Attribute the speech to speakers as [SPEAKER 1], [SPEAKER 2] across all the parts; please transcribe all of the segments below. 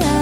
[SPEAKER 1] กัน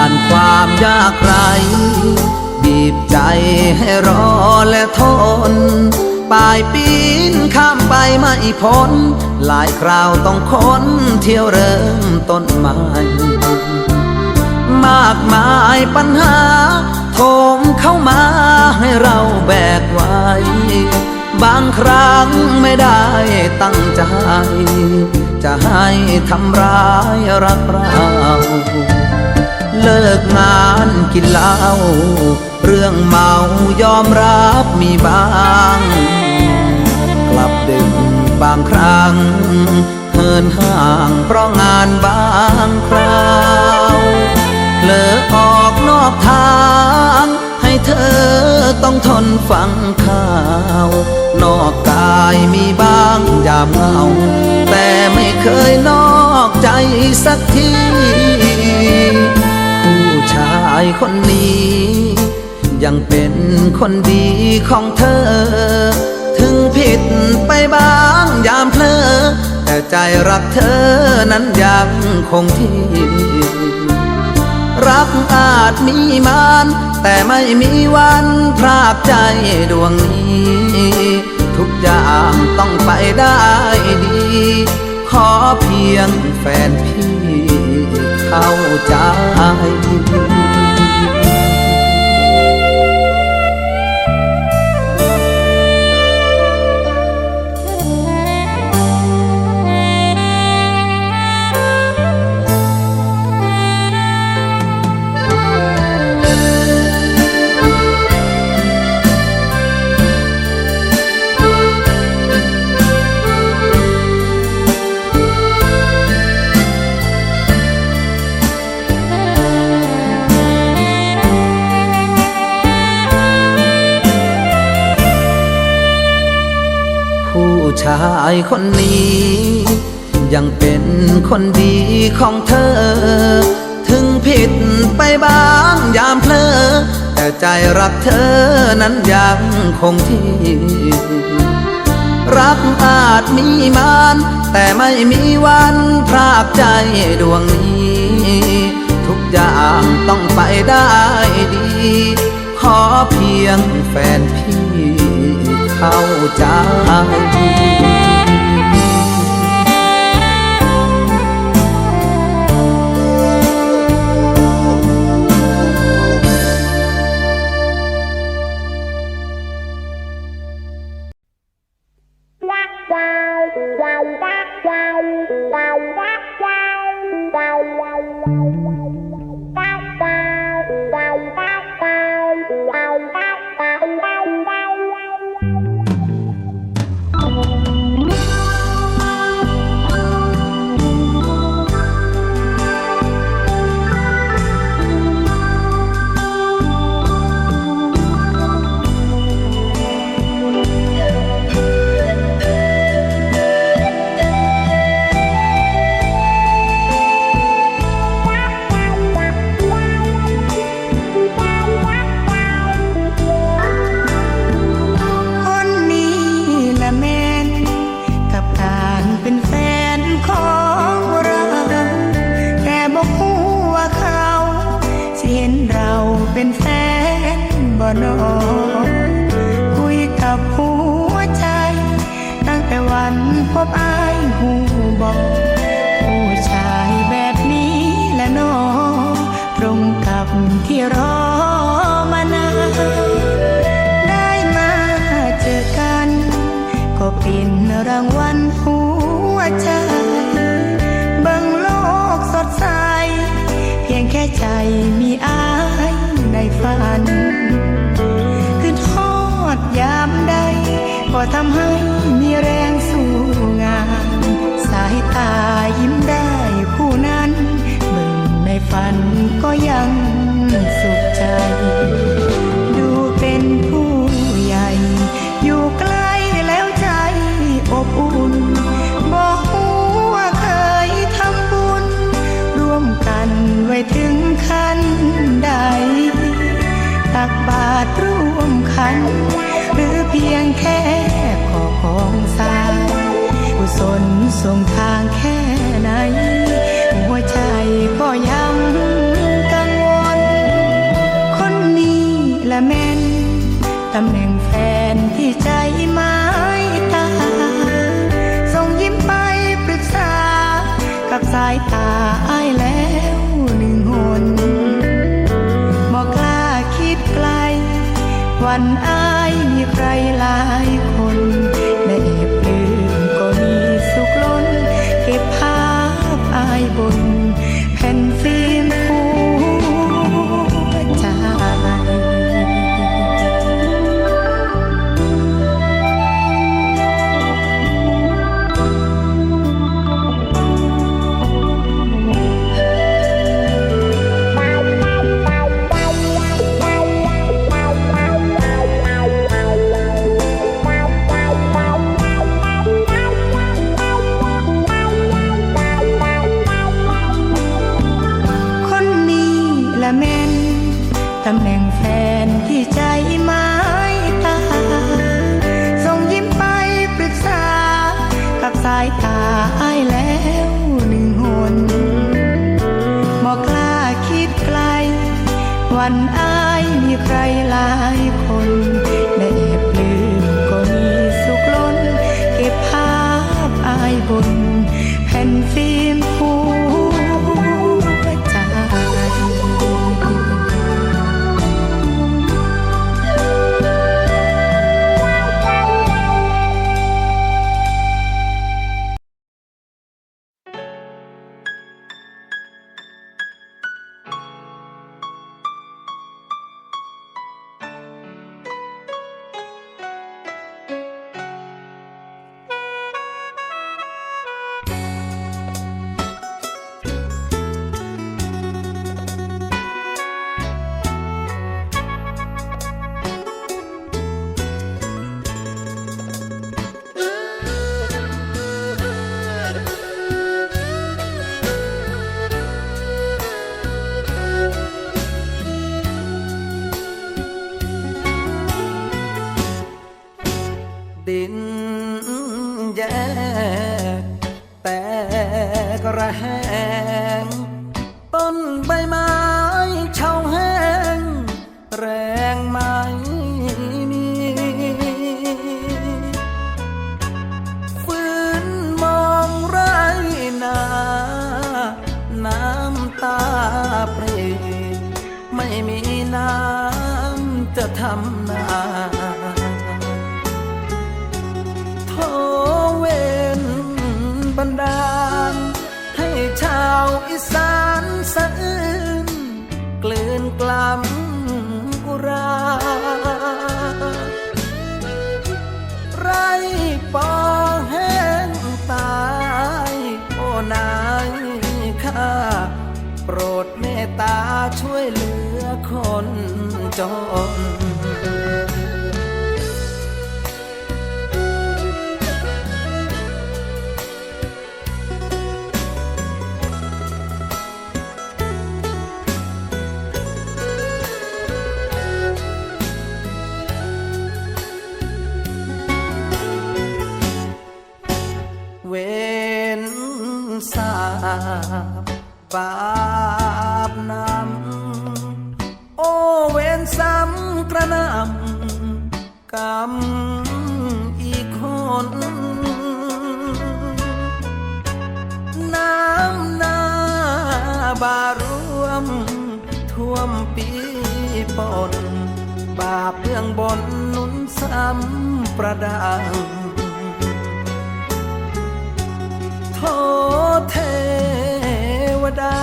[SPEAKER 2] านความยากไรบีบใจให้รอและทน ปลายปีนข้ามไปไม่พ้น หลายคราวต้องค้นเที่ยวเริ่มต้นใหม่มากมายปัญหาโถมเข้ามาให้เราแบกไว้ บางครั้งไม่ได้ตั้งใจ จะให้ทำร้ายรักเรา เลิกงานกินเหล้าเรื่องเมายอมรับมีบ้าง กลับดึกบางครั้งเหินห่างเพราะงานบางคราวเลอออกนอกทางให้เธอต้องทนฟังข่าว นอกกายมีบ้างยามเหงาแต่ไม่เคยนอกใจสักทีายคนนี้ ยังเป็นคนดีของเธอ ถึงผิดไปบ้างยามเพลอแต่ใจรักเธอนั้นยังคงที่รักอาจมีมานแต่ไม่มีวันพรากใจดวงนี้ ทุกอย่างต้องไปได้ดี ขอเพียงแฟนพี่เข้าใจ ผู้ ชายคนนี้ ยังเป็นคนดีของเธอ ถึงผิดไปบ้างยามเพลอแต่ใจรักเธอนั้นยังคงที่ รักอาจมีมานแต่ไม่มีวันพรากใจดวงนี้ ทุกอย่างต้องไปได้ดี ขอเพียงแฟนพี่เข้าใจ
[SPEAKER 3] บ่นอคุยกับหัวใจ ตั้งแต่วันพบอายหูบอกผู้ชายแบบนี้และนอตรงกับที่รอมานานได้มาเจอกัน ก็เป็นรางวัลหัวใจบิ่งโลกสดใส เพียงแค่ใจมีอา ทำให้มีแรงสู้งาน สายตายิ้มได้ผู้นั้นเบิ่งในฝันก็ยังสุขใจ ดูเป็นผู้ใหญ่ อยู่ใกล้แล้วใจอบอุ่น บอกว่าเคยทำบุญ ร่วมกันไว้ถึงขั้นใด ตักบาตรร่วมขัน หรือเพียงแค่ขอของสายกุศลส่งทางแค่ไหน หัวใจก็ยังกังวล คนนี้ละแม่นตำแหน่งแฟนที่ใจไม้ตา ส่งยิ้มไปปรึกษากับสายตา วันอายมีใครหลายคน ระ
[SPEAKER 2] แหง ต้นใบไม้เฉาแห้ง แรงไม่มีฟื้นมองไรนาน้ำตาเปรยไม่มีน้ำจะทำนา อีสานสะอื้นกลืนกล้ำอุรา ไรปอแห้งตายโอ้นายข้าโปรดเมตตาช่วยเหลือคนจน น น้ำน้าบารวม ท่วมปีปน บาปเบื้องบนนุนซ้ำประดังโทษเทวดา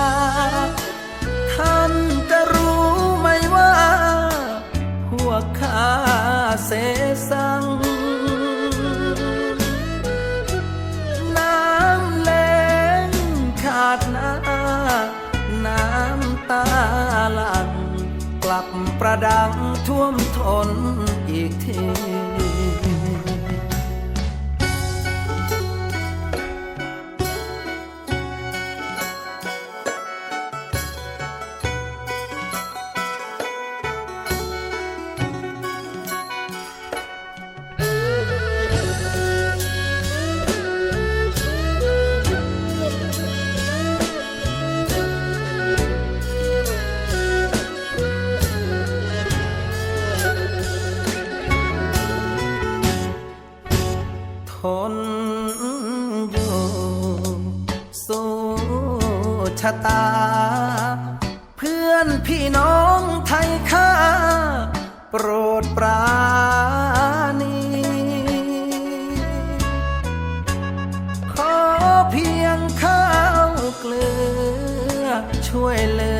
[SPEAKER 2] ท่านจะรู้ไหมว่า พวกข้าเสสัง นอีกที เลือช่วยเหลื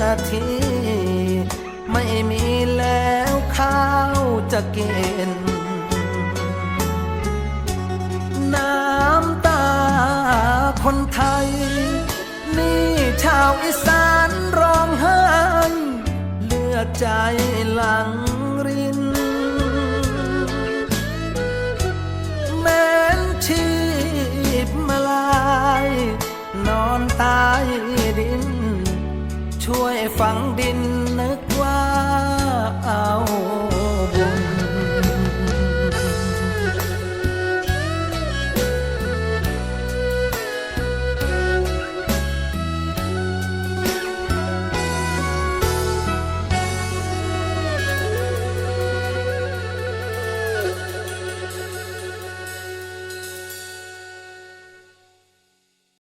[SPEAKER 2] อทีไม่มีแล้วข้าวจะกินน้ำตาคนไทย นี่ชาวอีสานร้องไห้เลือดใจหลังรินแม้ ฝังดิน